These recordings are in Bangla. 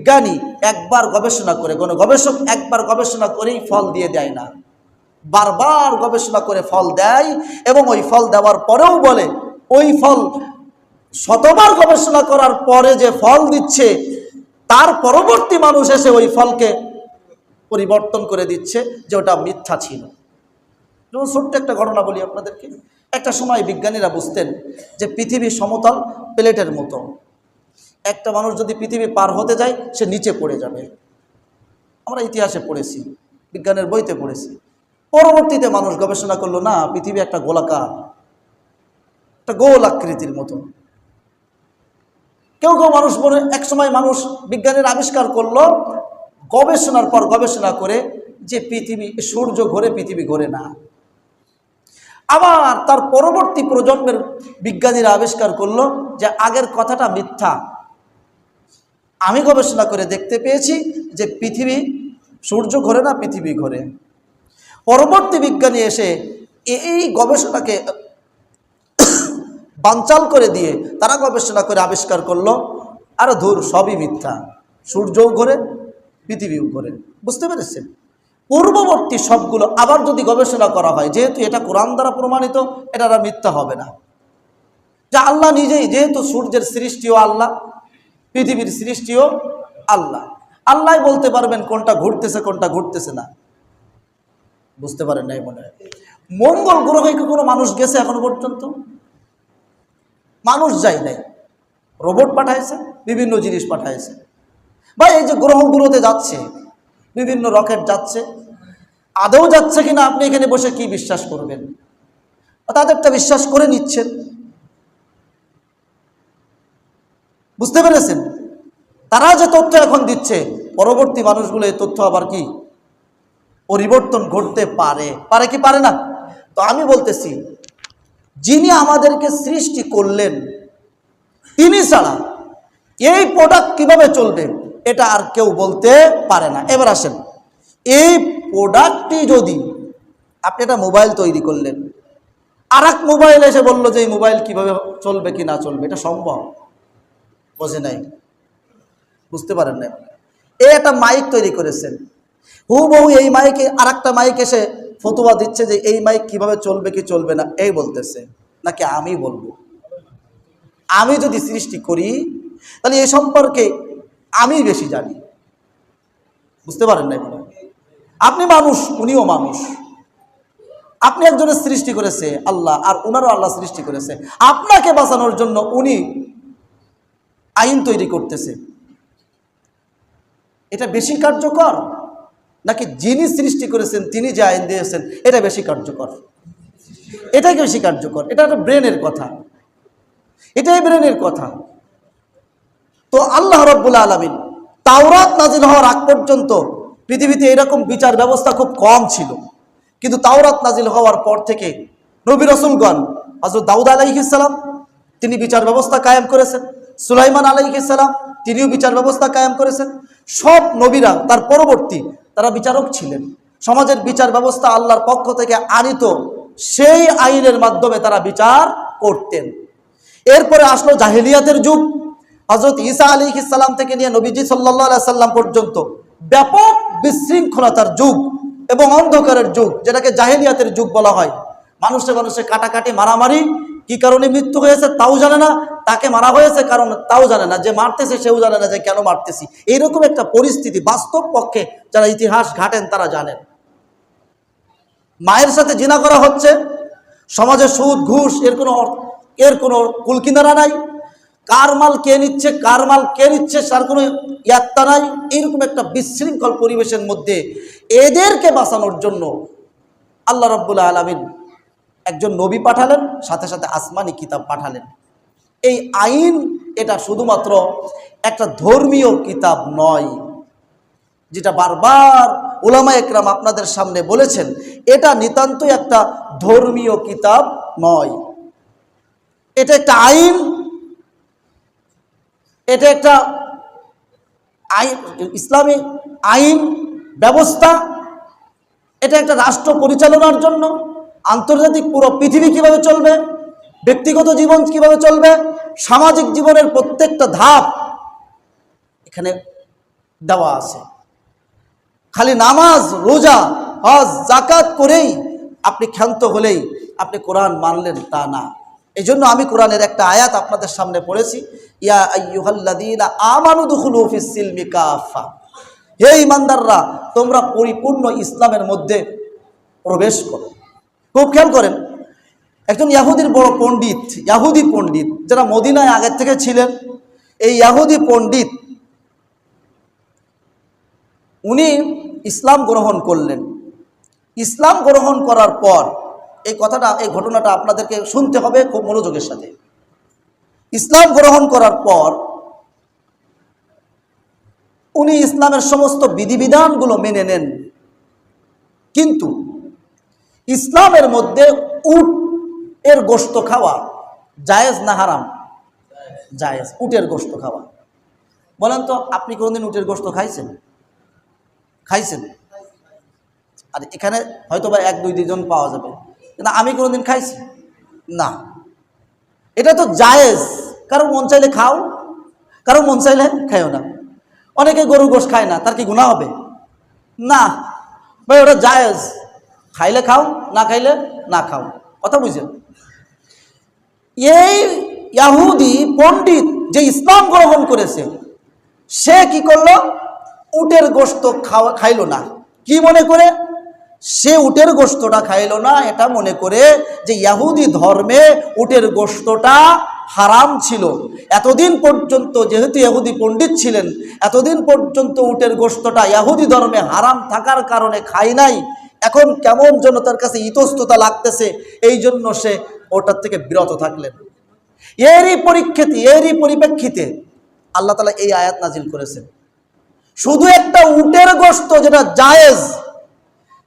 বিজ্ঞানী একবার গবেষণা করে, কোনো গবেষক একবার গবেষণা করেই ফল দিয়ে দেয় না। বারবার গবেষণা করে ফল দেয় এবং ওই ফল দেওয়ার পরেও বলে, ওই ফল শতবার গবেষণা করার পরে যে ফল দিচ্ছে, তার পরবর্তী মানুষ এসে ওই ফলকে পরিবর্তন করে দিচ্ছে যে ওটা মিথ্যা ছিল। যেমন ছোট্ট একটা ঘটনা বলি আপনাদেরকে। একটা সময় বিজ্ঞানীরা বুঝতেন যে পৃথিবী সমতল, প্লেটের মতো। একটা মানুষ যদি পৃথিবী পার হতে যায়, সে নিচে পড়ে যাবে। আমরা ইতিহাসে পড়েছি, বিজ্ঞানের বইতে পড়েছি। পরবর্তীতে মানুষ গবেষণা করল, না, পৃথিবী একটা গোলাকার, একটা গোল আকৃতির মতো। কেউ কেউ মানুষ বলে এক সময় মানুষ বিজ্ঞানের আবিষ্কার করল, গবেষণার পর গবেষণা করে যে পৃথিবী, সূর্য ঘোরে, পৃথিবী ঘোরে না। আবার তার পরবর্তী প্রজন্মের বিজ্ঞানীরা আবিষ্কার করল যে আগের কথাটা মিথ্যা। আমি গবেষণা করে দেখতে পেয়েছি যে পৃথিবী, সূর্য ঘোরে না পৃথিবী ঘোরে। পরবর্তী বিজ্ঞানী এসে এই গবেষণাকে বানচাল করে দিয়ে তারা গবেষণা করে আবিষ্কার করল, আরে ধুর, সবই মিথ্যা। সূর্যও ঘোরে, পৃথিবীও ঘোরে। বুঝতে পেরেছেন? পূর্ববর্তী সবগুলো আবার যদি গবেষণা করা হয়, যেহেতু এটা কোরআন দ্বারা প্রমাণিত এটা আর মিথ্যা হবে না। যা আল্লাহ নিজেই, যেহেতু সূর্যের সৃষ্টিও আল্লাহ পৃথিবীর সৃষ্টিও আল্লাহ। আল্লাহ বলতে পারবেন কোনটা ঘুরতেছে কোনটা ঘুরতেছে না। বুঝতে পারেন নাই মনে হয়। মঙ্গল গ্রহে কি কোনো মানুষ গেছে এখনও পর্যন্ত? মানুষ যায় নাই। রোবট পাঠাইছে, বিভিন্ন জিনিস পাঠাইছে। বা এই যে গ্রহগুলোতে যাচ্ছে, বিভিন্ন রকেট যাচ্ছে, আদৌ যাচ্ছে কিনা আপনি এখানে বসে কি বিশ্বাস করবেন? তাদেরটা বিশ্বাস করে নিচ্ছেন। বুঝতে পেরেছেন? তারা যে তথ্য এখন দিচ্ছে, পরবর্তী মানুষগুলো এই তথ্য আবার কি? পরিবর্তন ঘটতে পারে। পারে কি পারে না? তো আমি বলতেছি, যিনি আমাদেরকে সৃষ্টি করলেন, তিনি ছাড়া এই প্রোডাক্ট কীভাবে চলবে, এটা আর কেউ বলতে পারে না। এবার আসেন, এই প্রোডাক্টটি যদি আপনি একটা মোবাইল তৈরি করলেন আর মোবাইল এসে বলল যে এই মোবাইল কীভাবে চলবে কি না চলবে, এটা সম্ভব? বোঝে নাই। বুঝতে পারেন না এ একটা মাইক তৈরি করেছেন। হুবহু এই মাইকে আর একটা মাইক এসে ফতুয়া দিচ্ছে যে এই মাইক কীভাবে চলবে, কি চলবে না, এই বলতেছে। নাকি আমি বলব? আমি যদি সৃষ্টি করি, তাহলে এই সম্পর্কে আমি বেশি জানি। বুঝতে পারেন না মনে আপনি মানুষ, উনিও মানুষ। আপনি একজনের সৃষ্টি করেছে আল্লাহ, আর ওনারও আল্লাহ সৃষ্টি করেছে। আপনাকে বাঁচানোর জন্য উনি আইন তৈরি করতেছে। এটা বেশি কার্যকর? নাকি যিনি সৃষ্টি করেছেন, তিনি যে আইন দিয়েছেন, এটা বেশি কার্যকর? এটাই বেশি কার্যকর। এটা একটা ব্রেনের কথা। এটাই ব্রেনের কথা। তো আল্লাহ রব্বুল আলমিন তাওরাত নাজিল হওয়ার আগ পর্যন্ত পৃথিবীতে এরকম বিচার ব্যবস্থা খুব কম ছিল। কিন্তু তাওরাত নাজিল হওয়ার পর থেকে নবী রসুলগণ হজরত দাউদ আলাইহিসাল্লাম তিনি বিচার ব্যবস্থা কায়েম করেছেন। সুলাইমান আলাইহিসাল্লাম তিনিও বিচার ব্যবস্থা কায়েম করেছেন। সব নবীরা তার পরবর্তী তারা বিচারক ছিলেন। সমাজের বিচার ব্যবস্থা আল্লাহর পক্ষ থেকে আনিত, সেই আইনের মাধ্যমে তারা বিচার করতেন। এরপরে আসলো জাহেলিয়াতের যুগ। হজরত ঈসা আলী ইসাল্লাম থেকে নিয়ে নবীজি সাল্লাহ সাল্লাম পর্যন্ত ব্যাপক বিশৃঙ্খলতার যুগ এবং অন্ধকারের যুগ, যেটাকে জাহেলিয়াতের যুগ বলা হয়। মানুষে মানুষে কাটাকাটি, মারামারি কি কারণে মৃত্যু হয়েছে তাও জানে না, তাকে মারা হয়েছে কারণ তাও জানে না, যে মারতেছে সেও জানে না যে কেন মারতেছি। এইরকম একটা পরিস্থিতি বাস্তব পক্ষে যারা ইতিহাস ঘাটেন তারা জানেন। মায়ের সাথে জিনা করা হচ্ছে, সমাজে সুদ, ঘুষ, এর কোনো এর কোনো কুলকিনারা নাই। কার মাল কে নিচ্ছে, কার মাল কে নিচ্ছে, তার কোনো ইয়াত্তা নাই। এইরকম একটা বিশৃঙ্খল পরিবেশের মধ্যে এদেরকে বাঁচানোর জন্য আল্লাহ রব্বুল্লাহ আলমিন একজন নবী পাঠালেন, সাথে সাথে আসমানি কিতাব পাঠালেন। এই আইন এটা শুধুমাত্র একটা ধর্মীয় কিতাব নয়, যেটা বারবার ওলামা একরাম আপনাদের সামনে বলেছেন, এটা নিতান্তই একটা ধর্মীয় কিতাব নয়। এটা একটা আইন, এটা একটা আইন, ইসলামী আইন ব্যবস্থা, এটা একটা রাষ্ট্র পরিচালনার জন্য আন্তর্জাতিক পুরো পৃথিবী কীভাবে চলবে? ব্যক্তিগত জীবন কীভাবে চলবে? সামাজিক জীবনের প্রত্যেকটা ধাপ এখানে দেওয়া আছে। খালি নামাজ, রোজা, হজ জাকাত করেই আপনি ক্ষান্ত হলেই আপনি কোরআন মানলেন তা না। এই জন্য আমি কোরআনের একটা আয়াত আপনাদের সামনে পড়েছি। ইয়া আইয়ুহাল্লাযীনা আমানু দুখুলু ফিস সিলমি কাফা হে ইমানদাররা তোমরা পরিপূর্ণ ইসলামের মধ্যে প্রবেশ করো। খুব খেয়াল করেন, একজন ইয়াহুদির বড় পণ্ডিত, ইয়াহুদি পণ্ডিত, যারা মদিনায় আগের থেকে ছিলেন, এই ইয়াহুদি পণ্ডিত, উনি ইসলাম গ্রহণ করলেন। ইসলাম গ্রহণ করার পর এই কথাটা, এই ঘটনাটা আপনাদেরকে শুনতে হবে খুব মনোযোগের সাথে। ইসলাম গ্রহণ করার পর উনি ইসলামের সমস্ত বিধিবিধানগুলো মেনে নেন। কিন্তু ইসলামের মধ্যে উট এর গোস্ত খাওয়া জায়েজ না হারাম? জায়েজ, উটের গোস্ত খাওয়া। বলেন তো, আপনি কোনোদিন উটের গোস্ত খাইছেন? খাইছেন? আর এখানে হয়তো বা এক, দুই দুজন পাওয়া যাবে। কিন্তু আমি কোনোদিন খাইছি? না। এটা তো জায়েজ। কারও মন চাইলে খাও, কারও মন চাইলে খাইও না। অনেকে গরু গোশ খায় না, তার কি গুণা হবে? না। ভাই, ওটা জায়েজ। খাইলে খাও, না খাইলে না খাও। কথা বুঝছেন? এই ইয়াহুদি পণ্ডিত যে ইসলাম গ্রহণ করেছে, সে কি করল? উটের গোস্ত খাওয়া খাইলো না। কি মনে করে? সে উটের গোস্তটা খাইলো না, এটা মনে করে যে ইয়াহুদি ধর্মে উটের গোস্তটা হারাম ছিল। এতদিন পর্যন্ত যেহেতু ইহুদি পণ্ডিত ছিলেন, এতদিন পর্যন্ত উটের গোস্তটা ইয়াহুদি ধর্মে হারাম থাকার কারণে খাই নাই। এখন কেমন যেন তার কাছে ইতস্ততা লাগতেছে, এই জন্য সে ওটার থেকে বিরত থাকলেন। এরই পরীক্ষিতে, এরই পরিপ্রেক্ষিতে আল্লাহ তালা এই আয়াত নাজিল করেছেন। শুধু একটা উটের গোস্ত যেটা জায়েজ,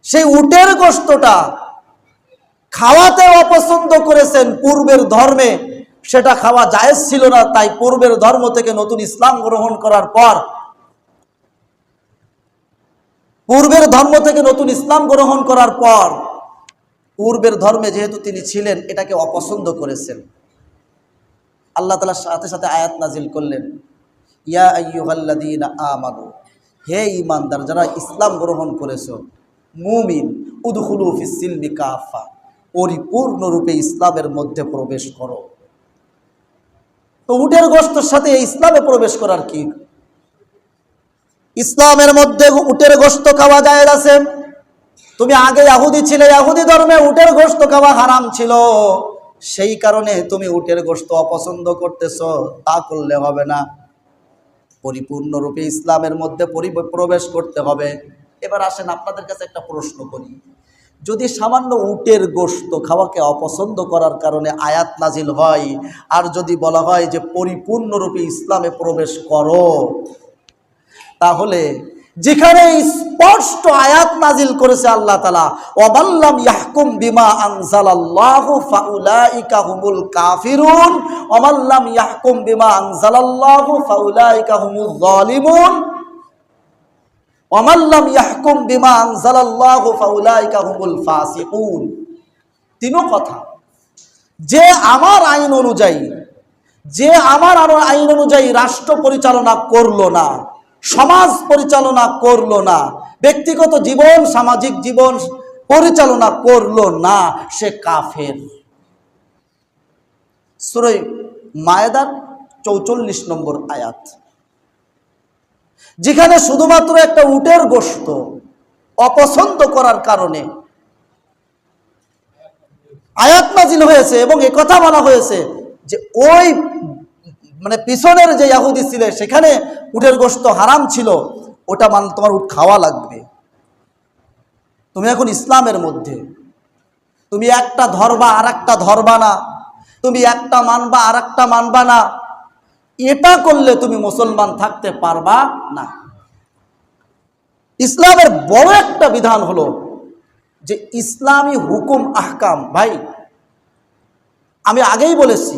সেই উটের গোস্তটা খাওয়াতে অপছন্দ করেছেন পূর্বের ধর্মে, সেটা খাওয়া জায়েজ ছিল না, তাই পূর্বের ধর্ম থেকে নতুন ইসলাম গ্রহণ করার পর পূর্বের ধর্ম থেকে নতুন ইসলাম গ্রহণ করার পর, পূর্বের ধর্মে যেহেতু তিনি ছিলেন, এটাকে অপছন্দ করেছেন। আল্লাহ তালার সাথে সাথে আয়াত নাজিল করলেন, ইয়া হে ইমানদার যারা ইসলাম গ্রহণ করেছ, মুমিন, উদখুলু ফিস সিলমি কাফা, পরিপূর্ণরূপে ইসলামের মধ্যে প্রবেশ করো। তো উটের গোস্তর সাথে ইসলামে প্রবেশ করার কি ইসলামের মধ্যে উটের গোস্ত খাওয়া যায় আছে? তুমি আগে ইয়াহুদি ছিলে, ইয়াহুদি ধর্মে উটের গোস্ত খাওয়া হারাম ছিল। সেই কারণে তুমি উটের গোস্ত অপছন্দ করতেছ, তা করলে হবে না। পরিপূর্ণরূপে ইসলামের মধ্যে পরি- প্রবেশ করতে হবে। এবার আসেন আপনাদের কাছে একটা প্রশ্ন করি। যদি সামান্য উটের গোস্ত খাওয়াকে অপছন্দ করার কারণে আয়াত নাজিল হয়, আর যদি বলা হয় যে পরিপূর্ণরূপে ইসলামে প্রবেশ করো তাহলে যেখানে স্পষ্ট আয়াত নাজিল করেছে আল্লাহ তালা ওমাল্লাম ইয়াহকুম বিমা আনজালাল্লাহু ফাউলাইকা হুমুল কাফিরুন ওমাল্লাম ইয়াহকুম বিমা আনজালাল্লাহু ফাউলাইকা হুমুল যালিমুন ওমাল্লাম ইয়াহকুম বিমা আনজালাল্লাহু ফাউলাইকা হুমুল ফাসিকুন। তিনও কথা। যে আমার আইন অনুযায়ী, যে আমার আরও আইন অনুযায়ী রাষ্ট্র পরিচালনা করল না সমাজ পরিচালনা করল না, ব্যক্তিগত জীবন, সামাজিক জীবন পরিচালনা করল না, সে কাফের। সুরই মায়েদার চৌচল্লিশ নম্বর আয়াত। যেখানে শুধুমাত্র একটা উটের গোস্ত অপছন্দ করার কারণে আয়াত নাজিল হয়েছে এবং কথা বলা হয়েছে যে ওই মানে পিছনের যে ইয়াহুদি ছিল, সেখানে উটের গোস্ত হারাম ছিল, ওটা মান, তোমার উট খাওয়া লাগবে। তুমি এখন ইসলামের মধ্যে। তুমি একটা ধরবা আর একটা ধরবা না। তুমি একটা মানবা আর একটা মানবা না। এটা করলে তুমি মুসলমান থাকতে পারবা না। ইসলামের বড় একটা বিধান হলো যে, ইসলামী হুকুম, আহকাম। ভাই, আমি আগেই বলেছি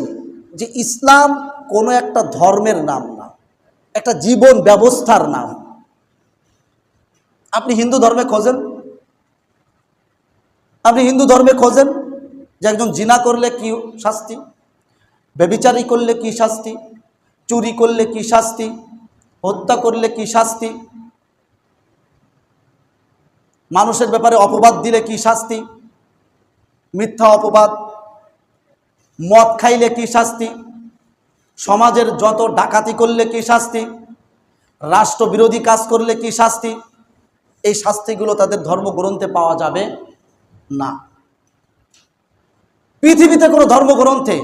যে, ইসলাম কোনো একটা ধর্মের নাম না। একটা জীবন ব্যবস্থার নাম। আপনি হিন্দু ধর্মে খোঁজেন? আপনি হিন্দু ধর্মে খোঁজেন যে একজন জিনা করলে কি শাস্তি? বেবিচারি করলে কি শাস্তি? চুরি করলে কি শাস্তি? হত্যা করলে কি শাস্তি? মানুষের ব্যাপারে অপবাদ দিলে কি শাস্তি? মিথ্যা অপবাদ? মদ খাইলে কি শাস্তি? সমাজের যত ডাকাতি করলে কি শাস্তি? রাষ্ট্রবিরোধী কাজ করলে কি শাস্তি? এই শাস্তিগুলো তাদের ধর্মগ্রন্থে পাওয়া যাবে না। পৃথিবীতে কোনো ধর্মগ্রন্থে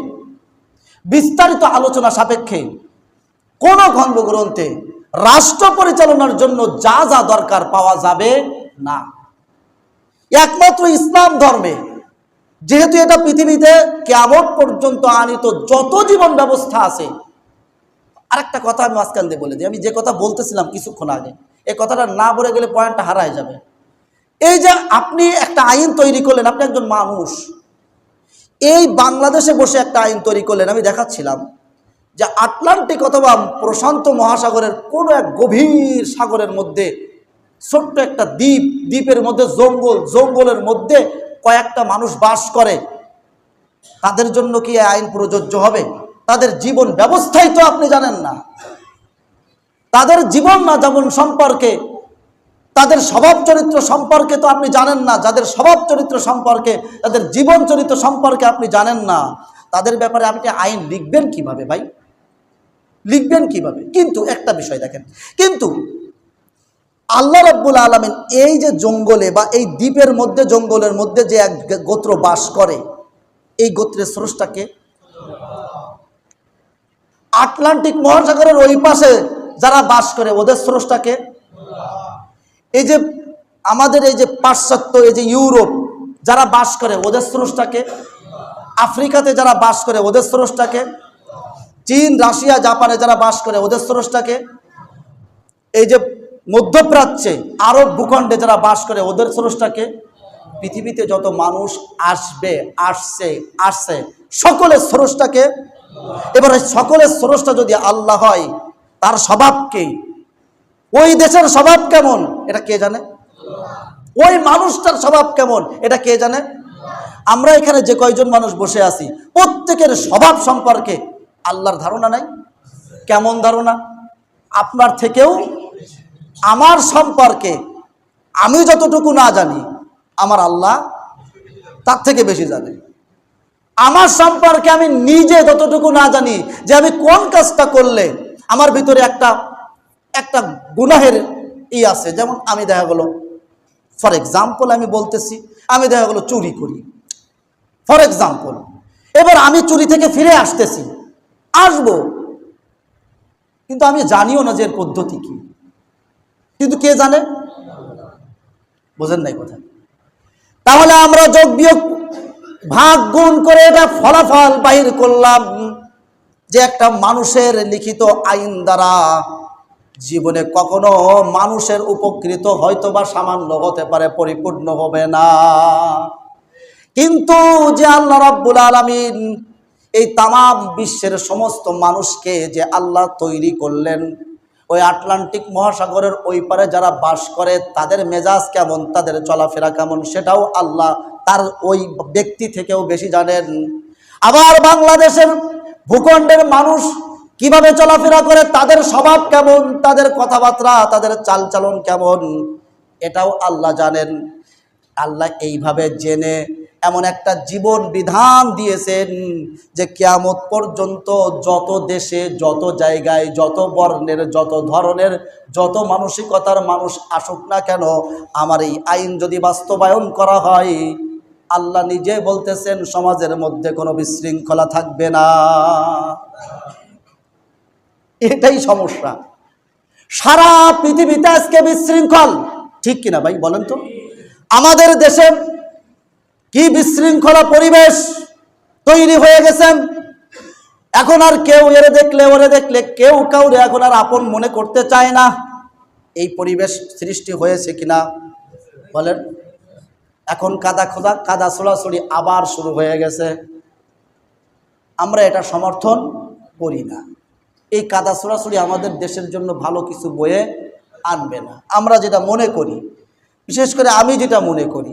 বিস্তারিত আলোচনা সাপেক্ষে কোন ধর্মগ্রন্থে রাষ্ট্র পরিচালনার জন্য যা যা দরকার পাওয়া যাবে না। একমাত্র ইসলাম ধর্মে যেহেতু এটা পৃথিবীতে কেমন পর্যন্ত আনিত যত জীবন ব্যবস্থা আছে, আরেকটা কথা আমি মাঝখান দিয়ে বলে দিই। আমি যে কথা বলতেছিলাম কিছুক্ষণ আগে, এই কথাটা না বলে গেলে পয়েন্টটা হারায় যাবে। এই যে আপনি একটা আইন তৈরি করলেন, আপনি একজন মানুষ, এই বাংলাদেশে বসে একটা আইন তৈরি করলেন, আমি দেখাচ্ছিলাম যে আটলান্টিক অথবা প্রশান্ত মহাসাগরের কোনো এক গভীর সাগরের মধ্যে, ছোট্ট একটা দ্বীপ, দ্বীপের মধ্যে জঙ্গল, জঙ্গলের মধ্যে কয়েকটা মানুষ বাস করে, তাদের জন্য কি আইন প্রযোজ্য হবে? তাদের জীবন ব্যবস্থাই তো আপনি জানেন না। তাদের জীবন না যেমন সম্পর্কে, তাদের স্বভাব চরিত্র সম্পর্কে তো আপনি জানেন না। যাদের স্বভাব চরিত্র সম্পর্কে, তাদের জীবন চরিত্র সম্পর্কে আপনি জানেন না। তাদের ব্যাপারে আপনি আইন লিখবেন কীভাবে ভাই? লিখবেন কীভাবে? কিন্তু একটা বিষয় দেখেন, কিন্তু আল্লাহ রব্বুল আলমিন এই যে জঙ্গলে বা এই দ্বীপের মধ্যে, জঙ্গলের মধ্যে যে এক গোত্র বাস করে, এই গোত্রের স্রষ্টাকে আটলান্টিক মহাসাগরের ওই পাশে যারা বাস করে, ওদের স্রষ্টাকে এই যে আমাদের এই যে পাশ্চাত্য, এই যে ইউরোপ, যারা বাস করে, ওদের স্রষ্টাকে আফ্রিকাতে যারা বাস করে, ওদের স্রষ্টাকে চীন, রাশিয়া, জাপানে যারা বাস করে, ওদের স্রষ্টাকে এই যে মধ্যপ্রাচ্যে আরব ভূখণ্ডে যারা বাস করে, ওদের স্রষ্টাকে পৃথিবীতে যত মানুষ আসবে, আসছে আসছে, সকলের স্রষ্টাকে এবারে সকলের স্রষ্টা যদি আল্লাহ হয়, তার স্বভাবকে ওই দেশের স্বভাব কেমন? এটা কে জানে? ওই মানুষটার স্বভাব কেমন? এটা কে জানে? আমরা এখানে যে কয়জন মানুষ বসে আছি, প্রত্যেকের স্বভাব সম্পর্কে আল্লাহর ধারণা নাই? কেমন ধারণা? আপনার থেকেও আমার সম্পর্কে আমি যতটুকু না জানি, আমার আল্লাহ তার থেকে বেশি জানে। আমার সম্পর্কে আমি নিজে যতটুকু না জানি যে আমি কোন কাজটা করলে আমার ভিতরে একটা একটা গুনাহের ই আছে। যেমন আমি দেখা গেলো ফর এক্সাম্পল আমি বলতেছি, আমি দেখা গেলো চুরি করি। ফর এক্সাম্পল এবার আমি চুরি থেকে ফিরে আসতেছি, আসব। কিন্তু আমি জানিও না যে এর পদ্ধতি কি। কিন্তু কে জানে? বোঝেন নাই কথা। তাহলে আমরা যোগ বিয়োগ ভাগ গুণ করে এটা ফলাফল বাহির করলাম যে একটা মানুষের লিখিত আইন দ্বারা জীবনে কখনো মানুষের উপকৃত হয়তো বা সামান্য হতে পারে, পরিপূর্ণ হবে না। কিন্তু যে আল্লাহ রাব্বুল আলামিন এই তামাম বিশ্বের সমস্ত মানুষকে যে আল্লাহ তৈরি করলেন ওই আটলান্টিক মহাসাগরের ওই পারে যারা বাস করে, তাদের মেজাজ কেমন? তাদের চলাফেরা কেমন? সেটাও আল্লাহ তার ওই ব্যক্তি থেকেও বেশি জানেন। আবার বাংলাদেশের ভূখণ্ডের মানুষ কীভাবে চলাফেরা করে, তাদের স্বভাব কেমন? তাদের কথাবার্তা, তাদের চালচালন কেমন? এটাও আল্লাহ জানেন। আল্লাহ এইভাবে জেনে এমন একটা জীবন বিধান দিয়েছেন যে কেয়ামত পর্যন্ত যত দেশে, যত জায়গায়, যত বর্ণের, যত ধরনের, যত মানসিকতার মানুষ আসুক না কেন, আমার এই আইন যদি বাস্তবায়ন করা হয়, আল্লাহ নিজে বলতেছেন, সমাজের মধ্যে কোনো বিশৃঙ্খলা থাকবে না। এটাই সমস্যা। সারা পৃথিবীতে আজকে বিশৃঙ্খল। ঠিক কিনা ভাই, বলেন তো? আমাদের দেশে কি বিশৃঙ্খলা পরিবেশ তৈরি হয়ে গেছেন? এখন আর কেউ এরে দেখলে, ওরে দেখলে, কেউ কাউরে এখন আর আপন মনে করতে চায় না। এই পরিবেশ সৃষ্টি হয়েছে কিনা? বলেন। এখন কাদা খোদা, কাদা ছোড়াছড়ি আবার শুরু হয়ে গেছে। আমরা এটা সমর্থন করি না। এই কাদা ছোড়াছড়ি আমাদের দেশের জন্য ভালো কিছু বয়ে আনবে না। আমরা যেটা মনে করি, বিশেষ করে আমি যেটা মনে করি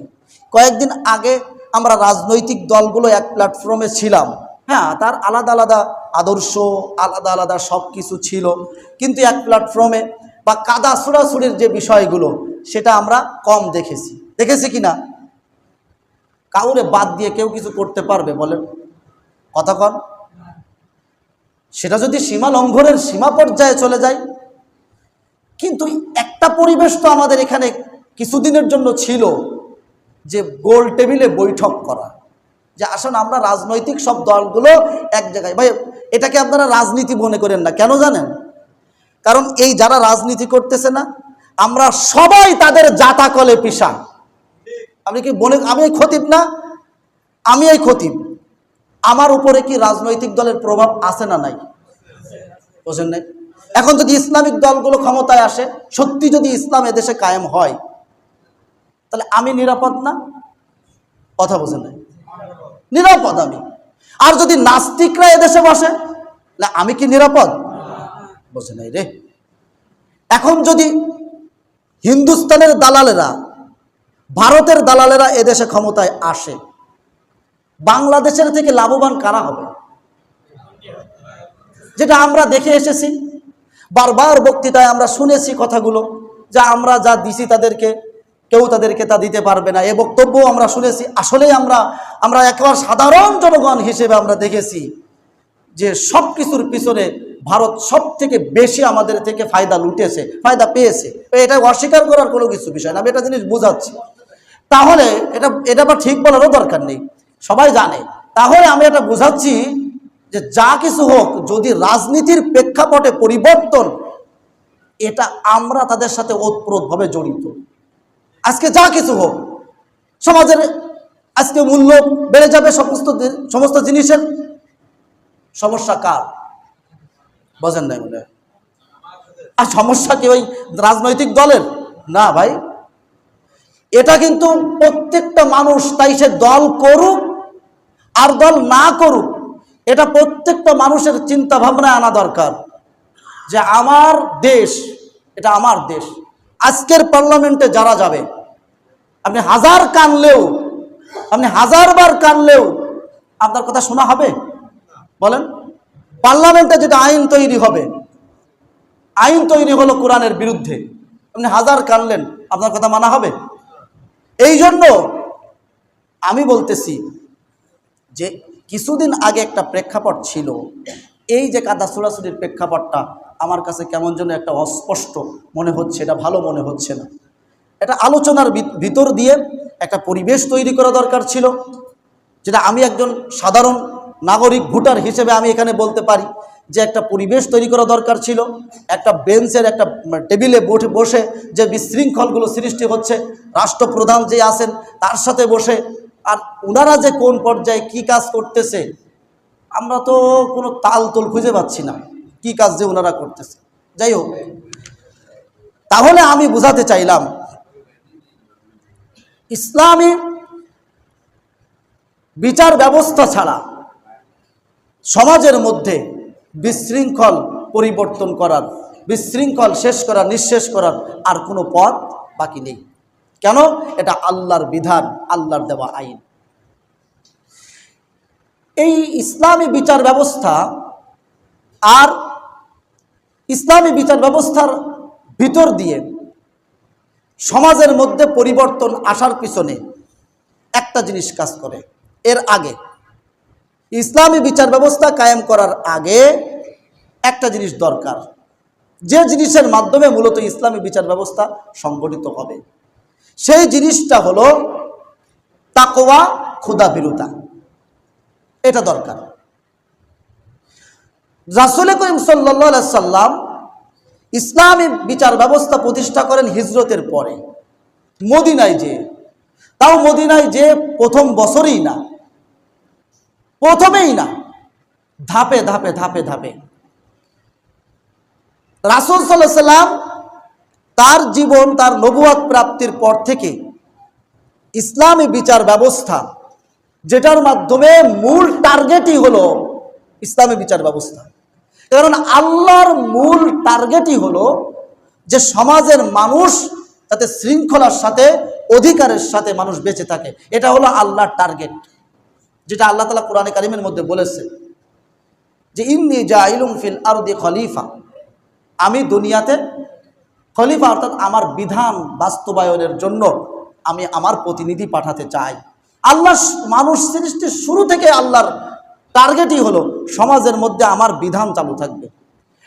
কয়েকদিন আগে আমরা রাজনৈতিক দলগুলো এক প্ল্যাটফর্মে ছিলাম। হ্যাঁ তার আলাদা আলাদা আদর্শ, আলাদা আলাদা সব কিছু ছিল। কিন্তু এক প্ল্যাটফর্মে বা কাদা ছোড়াছুড়ির যে বিষয়গুলো, সেটা আমরা কম দেখেছি। দেখেছি কি না? কাউরে বাদ দিয়ে কেউ কিছু করতে পারবে বলেন। কথা কন। সেটা যদি সীমা লঙ্ঘনের সীমা পর্যায়ে চলে যায়, কিন্তু একটা পরিবেশ তো আমাদের এখানে কিছুদিনের জন্য ছিল। যে গোল টেবিলে বৈঠক করা। যে আসুন আমরা রাজনৈতিক সব দলগুলো এক জায়গায় ভাই, এটাকে আপনারা রাজনীতি মনে করেন না, কেন জানেন? কারণ এই যারা রাজনীতি করতেছে না, আমরা সবাই তাদের জাতা কলে পিসা। আপনি কি বলে আমি এই খতিব না? আমি এই খতিব। আমার উপরে কি রাজনৈতিক দলের প্রভাব আছে না নাই? বোঝেন নাই? এখন যদি ইসলামিক দলগুলো ক্ষমতায় আসে, সত্যি যদি ইসলাম এদেশে কায়েম হয় তাহলে আমি নিরাপদ না? কথা বোঝেন নাই। নিরাপদ আমি। আর যদি নাস্তিকরা এদেশে বসে, তাহলে আমি কি নিরাপদ? বোঝে নাই রে। এখন যদি হিন্দুস্তানের দালালেরা, ভারতের দালালেরা এদেশে ক্ষমতায় আসে, বাংলাদেশের থেকে লাভবান কারা হবে? যেটা আমরা দেখে এসেছি, বারবার বক্তৃতায় আমরা শুনেছি কথাগুলো, যা আমরা যা দিছি তাদেরকে কেউ তাদেরকে তা দিতে পারবে না। এ বক্তব্য আমরা শুনেছি। আসলেই আমরা আমরা একেবারে সাধারণ জনগণ হিসেবে আমরা দেখেছি যে সব কিছুর পিছনে ভারত সব থেকে বেশি আমাদের থেকে ফায়দা লুটেছে, ফায়দা পেয়েছে। এটা অস্বীকার করার কোনো কিছু বিষয় না। আমি এটা জিনিস বোঝাচ্ছি। তাহলে এটা এটা আবার ঠিক বলারও দরকার নেই। সবাই জানে। তাহলে আমি এটা বোঝাচ্ছি যে যা কিছু হোক, যদি রাজনীতির প্রেক্ষাপটে পরিবর্তন, এটা আমরা তাদের সাথে ওতপ্রোতভাবে জড়িত। আজকে যা কিছু হোক, সমাজের আজকে মূল্য বেড়ে যাবে সমস্ত সমস্ত জিনিসের। সমস্যা কার? বোঝেন নাই বলে আর সমস্যা কি ওই রাজনৈতিক দলের? না ভাই। এটা কিন্তু প্রত্যেকটা মানুষ তাই সে দল করুক আর দল না করুক, এটা প্রত্যেকটা মানুষের চিন্তা ভাবনায় আনা দরকার যে আমার দেশ, এটা আমার দেশ। আজকের পার্লামেন্টে যারা যাবে আপনি হাজার কানলেও, আপনি হাজারবার কানলেও আপনার কথা শোনা হবে? বলেন। পার্লামেন্টে যেটা আইন তৈরি হবে, আইন তৈরি হলো কোরআনের বিরুদ্ধে, আপনি হাজার কানলেন, আপনার কথা মানা হবে? এই জন্য আমি বলতেছি যে কিছুদিন আগে একটা প্রেক্ষাপট ছিল। এই যে কাদা ছোড়াছুড়ির প্রেক্ষাপটটা আমার কাছে কেমন যেন একটা অস্পষ্ট মনে হচ্ছে, এটা ভালো মনে হচ্ছে না। এটা আলোচনার ভিতর দিয়ে একটা পরিবেশ তৈরি করা দরকার ছিল, যেটা আমি একজন সাধারণ নাগরিক, ভোটার হিসেবে আমি এখানে বলতে পারি যে একটা পরিবেশ তৈরি করা দরকার ছিল, একটা বেঞ্চের একটা টেবিলে বসে যে বিশৃঙ্খলগুলো সৃষ্টি হচ্ছে, রাষ্ট্রপ্রধান যে আছেন তার সাথে বসে, আর ওনারা যে কোন পর্যায়ে কি কাজ করতেছে, আমরা তো কোনো তাল তোল খুঁজে পাচ্ছি না, কি কাজ যে ওনারা করতেছে। যাই হোক, তাহলে আমি বোঝাতে চাইলাম ইসলামী বিচার ব্যবস্থা ছাড়া সমাজের মধ্যে বিশৃঙ্খল পরিবর্তন করার, বিশৃঙ্খল শেষ করার, নিঃশেষ করার আর কোনো পথ বাকি নেই। কেন? এটা আল্লাহর বিধান, আল্লাহর দেওয়া আইন। এই ইসলামী বিচার ব্যবস্থা আর ইসলামী বিচার ব্যবস্থার ভিতর দিয়ে সমাজের মধ্যে পরিবর্তন আসার পিছনে একটা জিনিস কাজ করে। এর আগে ইসলামী বিচার ব্যবস্থা কায়েম করার আগে একটা জিনিস দরকার। যে জিনিসের মাধ্যমে মূলত ইসলামী বিচার ব্যবস্থা সংগঠিত হবে, সেই জিনিসটা হলো তাকোয়া ক্ষুদা বিরুতা এটা দরকার। রাসুল করিম সাল্লা সাল্লাম ইসলামী বিচার ব্যবস্থা প্রতিষ্ঠা করেন হিজরতের পরে। মদিনায় যে। তাও মদিনায় যে প্রথম বছরই না। প্রথমেই না। ধাপে ধাপে ধাপে ধাপে। রাসুল সাল্লাহ সাল্লাম তার জীবন, তার নবুয়াত প্রাপ্তির পর থেকে ইসলামী বিচার ব্যবস্থা, যেটার মাধ্যমে মূল টার্গেটই হলো ইসলামী বিচার ব্যবস্থা। কারণ আল্লাহর মূল টার্গেটই হলো যে সমাজের মানুষ যাতে শৃঙ্খলার সাথে, অধিকারের সাথে মানুষ বেঁচে থাকে। এটা হলো আল্লাহর টার্গেট যেটা আল্লাহ তালা কোরআনে কারিমের মধ্যে বলেছে যে, ইন্নি জাইলুম ফিল আরদি খলিফা। আমি দুনিয়াতে খলিফা অর্থাৎ আমার বিধান বাস্তবায়নের জন্য আমি আমার প্রতিনিধি পাঠাতে চাই। আল্লাহ মানুষ সৃষ্টির শুরু থেকে আল্লাহর টার্গেটই হলো সমাজের মধ্যে আমার বিধান চালু থাকবে।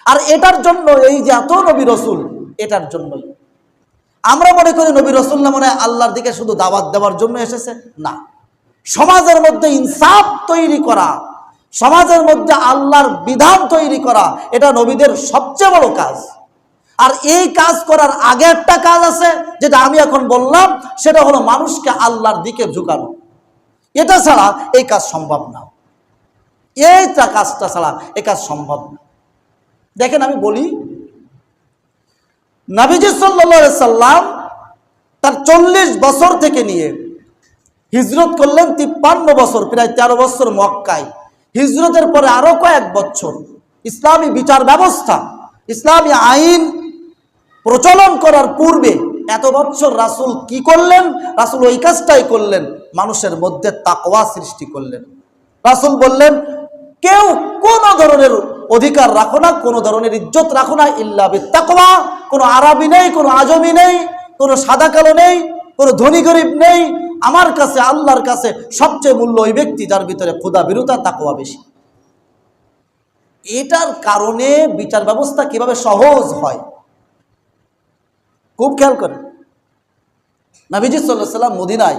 আর এটার জন্য এই যে এত নবী রসুল, এটার জন্যই। আমরা মনে করি নবী রসুল্লাহ মনে আল্লাহর দিকে শুধু দাওয়াত দেওয়ার জন্য এসেছে? না। সমাজের মধ্যে ইনসাফ তৈরি করা, সমাজের মধ্যে আল্লাহর বিধান তৈরি করা, এটা নবীদের সবচেয়ে বড় কাজ। আর এই কাজ করার আগে একটা কাজ আছে, যেটা আমি এখন বললাম, সেটা হলো মানুষকে আল্লাহর দিকে ঝুঁকানো। এটা ছাড়া এই কাজ সম্ভব না। এইটা কাজটা ছাড়া এই কাজ সম্ভব না। দেখেন আমি বলি, নাবিজি সাল্লা সাল্লাম তার চল্লিশ বছর থেকে নিয়ে হিজরত করলেন তিপ্পান্ন বছর, প্রায় তেরো বছর মক্কায়। হিজরতের পরে আরও কয়েক বছর ইসলামী বিচার ব্যবস্থা, ইসলামী আইন প্রচলন করার পূর্বে এত বছর রাসূল কি করলেন? রাসূল ওই কাজটাই করলেন, মানুষের মধ্যে তাকওয়া সৃষ্টি করলেন। রাসূল বললেন কেউ কোন ধরনের অধিকার রাখো না, কোনো ধরনের ইজ্জত রাখো না, ইল্লা তাকওয়া কোনো আরবি নেই, কোনো আজমি নেই, কোনো সাদা কালো নেই, কোনো ধনী গরিব নেই। আমার কাছে, আল্লাহর কাছে সবচেয়ে মূল্য ওই ব্যক্তি যার ভিতরে ক্ষুদা বিরুতা, তাকওয়া বেশি। এটার কারণে বিচার ব্যবস্থা কীভাবে সহজ হয়? খুব খেয়াল করেন। নাবিজি সাল্লাহ সাল্লাম মদিনায়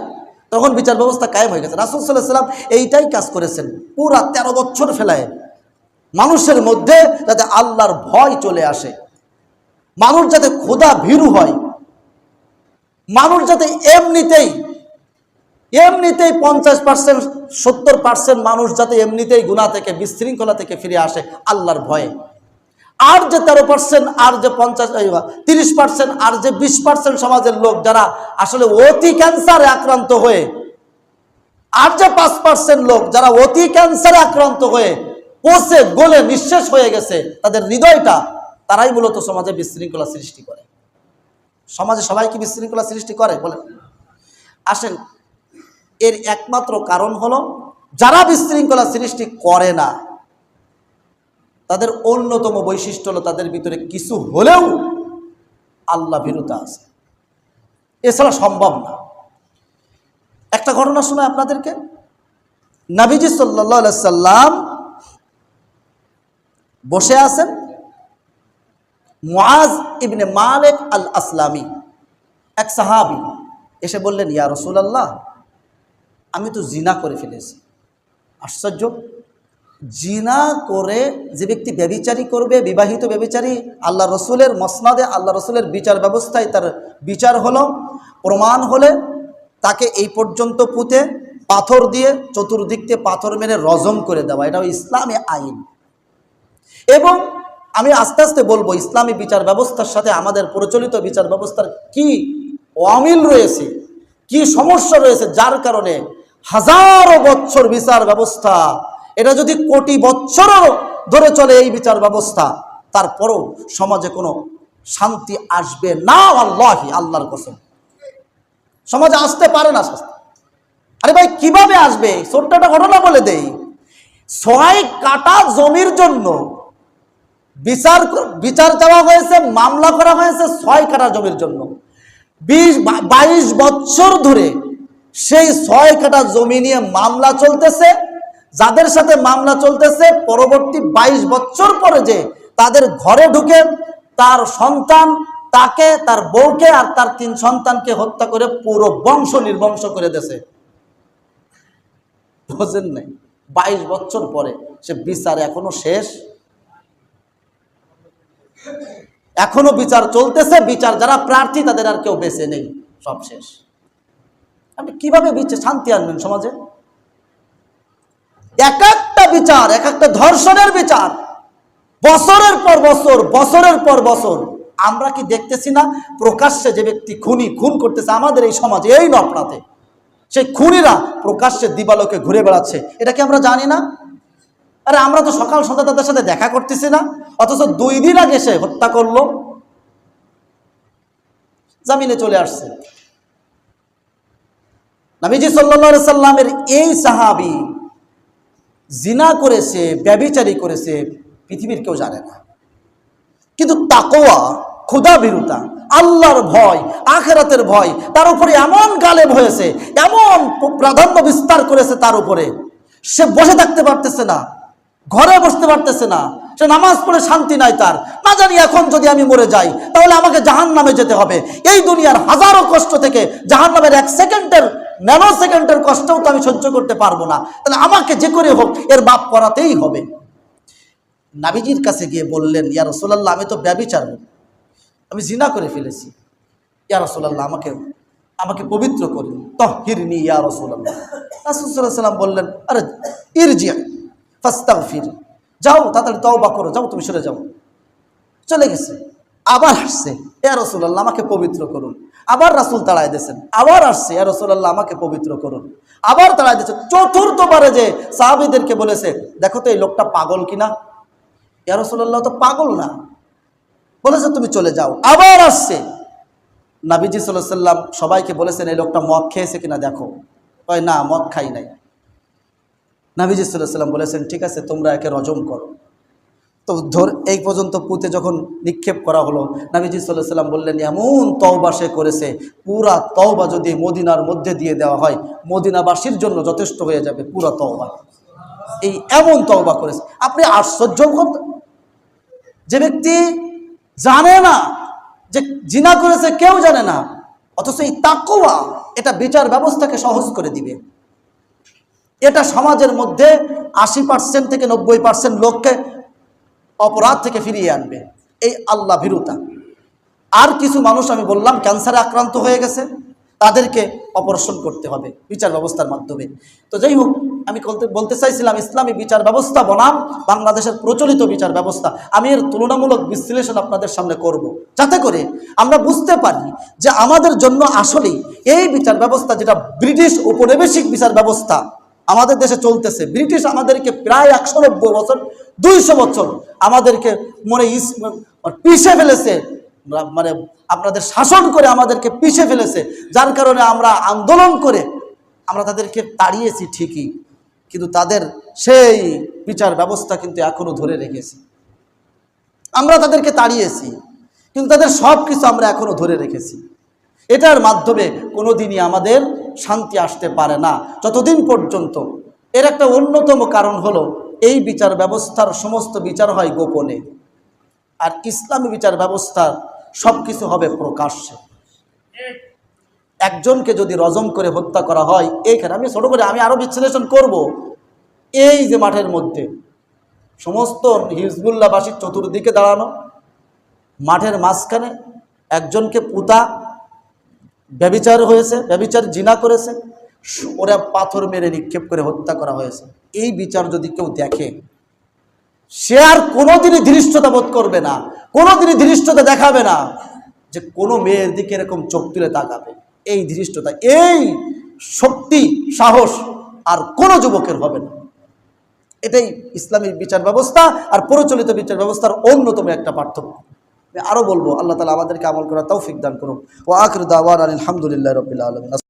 তখন বিচার ব্যবস্থা কায়েম হয়ে গেছে। রাসুল সাল্লাহ সাল্লাম এইটাই কাজ করেছেন। পুরা তেরো বছর ফেলায়। মানুষের মধ্যে যাতে আল্লাহর ভয় চলে আসে। মানুষ যাতে খোদা ভীরু হয়। মানুষ যাতে এমনিতেই এমনিতেই পঞ্চাশ পার্সেন্ট সত্তর পার্সেন্ট মানুষ যাতে এমনিতেই গুণা থেকে, বিশৃঙ্খলা থেকে ফিরে আসে, আল্লাহর ভয়ে। আর যে তেরো পার্সেন্ট আর যে পঞ্চাশ তিরিশ পার্সেন্ট আর যে বিশ পার্সেন্ট সমাজের লোক যারা আসলে অতি ক্যান্সারে আক্রান্ত হয়ে, আর যে পাঁচ পার্সেন্ট লোক যারা অতি ক্যান্সারে আক্রান্ত হয়ে পচে গলে নিঃশেষ হয়ে গেছে, তাদের হৃদয়টা তারাই মূলত সমাজে বিশৃঙ্খলা সৃষ্টি করে। সমাজে সবাই কি বিশৃঙ্খলা সৃষ্টি করে? বলে আসেন, এর একমাত্র কারণ হলো যারা বিশৃঙ্খলা সৃষ্টি করে না তাদের অন্যতম বৈশিষ্ট্য হলো তাদের ভিতরে কিছু হলেও আল্লাহ ভীরুতা আছে। এছাড়া সম্ভব না। একটা ঘটনা শোনায় আপনাদেরকে। নাবিজি সাল্লা সাল্লাম বসে আছেন মুআজ ইবনে মালিক আল আসলামী এক সাহাবি। এসে বললেন, ইয়া রসুলাল্লাহ, আমি তো জিনা করে ফেলেছি। আশ্চর্য। জিনা করে যে ব্যক্তি ব্যবিচারী করবে, বিবাহিত ব্যবিচারী আল্লাহ রসুলের মসনাদে, আল্লাহ রসুলের বিচার ব্যবস্থায় তার বিচার হলো, প্রমাণ হলে তাকে এই পর্যন্ত পুঁতে পাথর দিয়ে চতুর্দিক দিয়ে পাথর মেরে রজম করে দেওয়া। এটাও ইসলামী আইন। এবং আমি আস্তে আস্তে বলব, ইসলামী বিচার ব্যবস্থার সাথে আমাদের প্রচলিত বিচার ব্যবস্থার কি অমিল রয়েছে, কি সমস্যা রয়েছে, যার কারণে হাজারো বছর বিচার ব্যবস্থা এটা যদি কোটি বছরও ধরে চলে এই বিচার ব্যবস্থা, তারপরও সমাজে কোনো শান্তি আসবে না, আল্লাহি, আল্লাহর কসম। সমাজে আসতে পারে না শাস্তি। আরে ভাই, কীভাবে আসবে? ছোট্ট একটা ঘটনা বলে দেই। ছয় কাটা জমির জন্য বিচার বিচার চাওয়া হয়েছে, মামলা করা হয়েছে ছয় কাটা জমির জন্য। বিশ বাইশ বছর ধরে সেই ছয় কাটা জমি নিয়ে মামলা চলতেছে। যাদের সাথে মামলা চলতেছে, পরবর্তী বাইশ বছর পরে যে তাদের ঘরে ঢুকে তার সন্তান, তাকে, তার বউকে আর তার তিন সন্তানকে হত্যা করে পুরো বংশ নির্বংশ করে দেছে বোঝেন নাই? বাইশ বছর পরে সে বিচার এখনও শেষ? এখনও বিচার চলতেছে, বিচার যারা প্রার্থী তাদের আর কেউ বেঁচে নেই, সব শেষ। আপনি কীভাবে বিচার, শান্তি আনবেন সমাজে? এক একটা বিচার এক একটা ধর্ষণের বিচার। বছরের পর বছর, বছরের পর বছর। আমরা কি দেখতেছি না? প্রকাশ্যে যে ব্যক্তি খুনি, খুন করতেছে আমাদের এই সমাজে, এই নপনাতে সেই খুনিরা প্রকাশ্যে দিবালোকে ঘুরে বেড়াচ্ছে। এটা কি আমরা জানি না? আরে আমরা তো সকাল সন্ধ্যা তাদের সাথে দেখা করতেছি না। অথচ দুই দিন আগে সে হত্যা করল। জামিনে চলে আসছে। নবীজি সাল্লা সাল্লামের এই সাহাবি জিনা করেছে ব্যবিচারী করেছে, পৃথিবীর কেউ জানে না। কিন্তু তাকোয়া ক্ষুদা বিরুতা আল্লাহর ভয়, আখেরাতের ভয়, তার উপরে এমন গালেব হয়েছে, এমন প্রাধান্য বিস্তার করেছে তার উপরে। সে বসে থাকতে পারতেছে না, ঘরে বসতে পারতেছে না সে নামাজ পড়ে শান্তি নাই তার। না জানি এখন যদি আমি মরে যাই, তাহলে আমাকে জাহান নামে যেতে হবে। এই দুনিয়ার হাজারো কষ্ট থেকে জাহান নামের এক সেকেন্ডের ন্যানো সেকেন্ডের কষ্টও তো আমি সহ্য করতে পারব না। তাহলে আমাকে যে করে হোক, এর বাপ করাতেই হবে। নাবিজির কাছে গিয়ে বললেন, ইয়া রসোল্লাহ আমি তো ব্যবিচার আমি জিনা করে ফেলেছি। ইয়া রসোল্লাহ আমাকে আমাকে পবিত্র করুন তহিরনি ইয়া রসোল্লাহ রাসুল্লাহ সাল্লাম বললেন, আরে ইরজিয়া ফাস্তাগ ফির যাও, তাড়াতাড়ি তওবা করো, যাও, তুমি সরে যাও। চলে গেছে। আবার আসছে। ইয়া রসুল্লাহ আমাকে পবিত্র করুন। আবার রাসুল তাড়াই দিয়েছেন। আবার আসছে। ইয়া রসুল্লাহ আমাকে পবিত্র করুন। আবার তাড়াই দিয়েছে চতুর্থবারে যে সাহাবিদেরকে বলেছে, দেখো তো এই লোকটা পাগল কিনা? ইয়া রসুল্লাহ তো পাগল না। বলেছে, তুমি চলে যাও। আবার আসছে। নাবিজি সাল্লাহ সাল্লাম সবাইকে বলেছেন, এই লোকটা মদ খেয়েছে কিনা দেখো? কয়, না, মদ খাই নাই। নাবিজি সাল্লাম বলেছেন, ঠিক আছে, তোমরা একে রজম করো। তো ধর, এই পর্যন্ত পুঁতে যখন নিক্ষেপ করা হলো, নাবিজি সাল্লাহ সাল্লাম বললেন, এমন তওবা সে করেছে, পুরা তওবা যদি মদিনার মধ্যে দিয়ে দেওয়া হয়, মদিনাবাসীর জন্য যথেষ্ট হয়ে যাবে পুরা তওবা। এই এমন তওবা করেছে। আপনি আশ্চর্য যে ব্যক্তি জানে না যে জিনা করেছে, কেউ জানে না, অথচ এই তাকোয়া এটা বিচার ব্যবস্থাকে সহজ করে দিবে। এটা সমাজের মধ্যে আশি পার্সেন্ট থেকে নব্বই পার্সেন্ট লোককে অপরাধ থেকে ফিরিয়ে আনবে। এই আল্লাহ ভীরুতা। আর কিছু মানুষ, আমি বললাম ক্যান্সারে আক্রান্ত হয়ে গেছে, তাদেরকে অপারেশন করতে হবে বিচার ব্যবস্থার মাধ্যমে। তো যাই হোক, আমি বলতে চাইছিলাম, ইসলামী বিচার ব্যবস্থা বনাম, বাংলাদেশের প্রচলিত বিচার ব্যবস্থা। আমি এর তুলনামূলক বিশ্লেষণ আপনাদের সামনে করব। যাতে করে আমরা বুঝতে পারি যে আমাদের জন্য আসলেই এই বিচার ব্যবস্থা, যেটা ব্রিটিশ উপনিবেশিক বিচার ব্যবস্থা আমাদের দেশে চলতেছে। ব্রিটিশ আমাদেরকে প্রায় একশো নব্বই বছর, দুইশো বছর আমাদেরকে মনে ইস, পিষে ফেলেছে। মানে আপনাদের শাসন করে আমাদেরকে পিষে ফেলেছে। যার কারণে আমরা আন্দোলন করে আমরা তাদেরকে তাড়িয়েছি ঠিকই, কিন্তু তাদের সেই বিচার ব্যবস্থা কিন্তু এখনও ধরে রেখেছি। আমরা তাদেরকে তাড়িয়েছি, কিন্তু তাদের সব কিছু আমরা এখনও ধরে রেখেছি। এটার মাধ্যমে কোনো দিনই আমাদের শান্তি আসতে পারে না যতদিন পর্যন্ত। এর একটা অন্যতম কারণ হলো, এই বিচার ব্যবস্থার সমস্ত বিচার হয় গোপনে। আর ইসলামী বিচার ব্যবস্থার সব কিছু হবে প্রকাশ্যে। একজনকে যদি রজম করে হত্যা করা হয় এইখানে আমি ছোটো করে আমি আরও বিশ্লেষণ করব। এই যে মাঠের মধ্যে সমস্ত হিজবুল্লাহবাসীর চতুর্দিকে দাঁড়ানো, মাঠের মাঝখানে একজনকে পুতা ব্যবিচার হয়েছে, ব্যবিচার জিনা করেছে ওরা পাথর মেরে নিক্ষেপ করে হত্যা করা হয়েছে। এই বিচার যদি কেউ দেখে, সে আর কোনোদিনই ধৃষ্টতা বোধ করবে না, কোনোদিনই ধৃষ্টতা দেখাবে না যে কোনো মেয়ের দিকে এরকম চোখ তুলে তাকাবে। এই ধৃষ্টতা, এই শক্তি, সাহস আর কোনো যুবকের হবে না। এটাই ইসলামী বিচার ব্যবস্থা আর প্রচলিত বিচার ব্যবস্থার অন্যতম একটা পার্থক্য। আরও বলব, আল্লাহ তালা আমাদেরকে আমল করা তৌফিক দান করুন ও আখর দাওয়ার আলহামদুলিল্লাহ রবিল্লা আলমিন।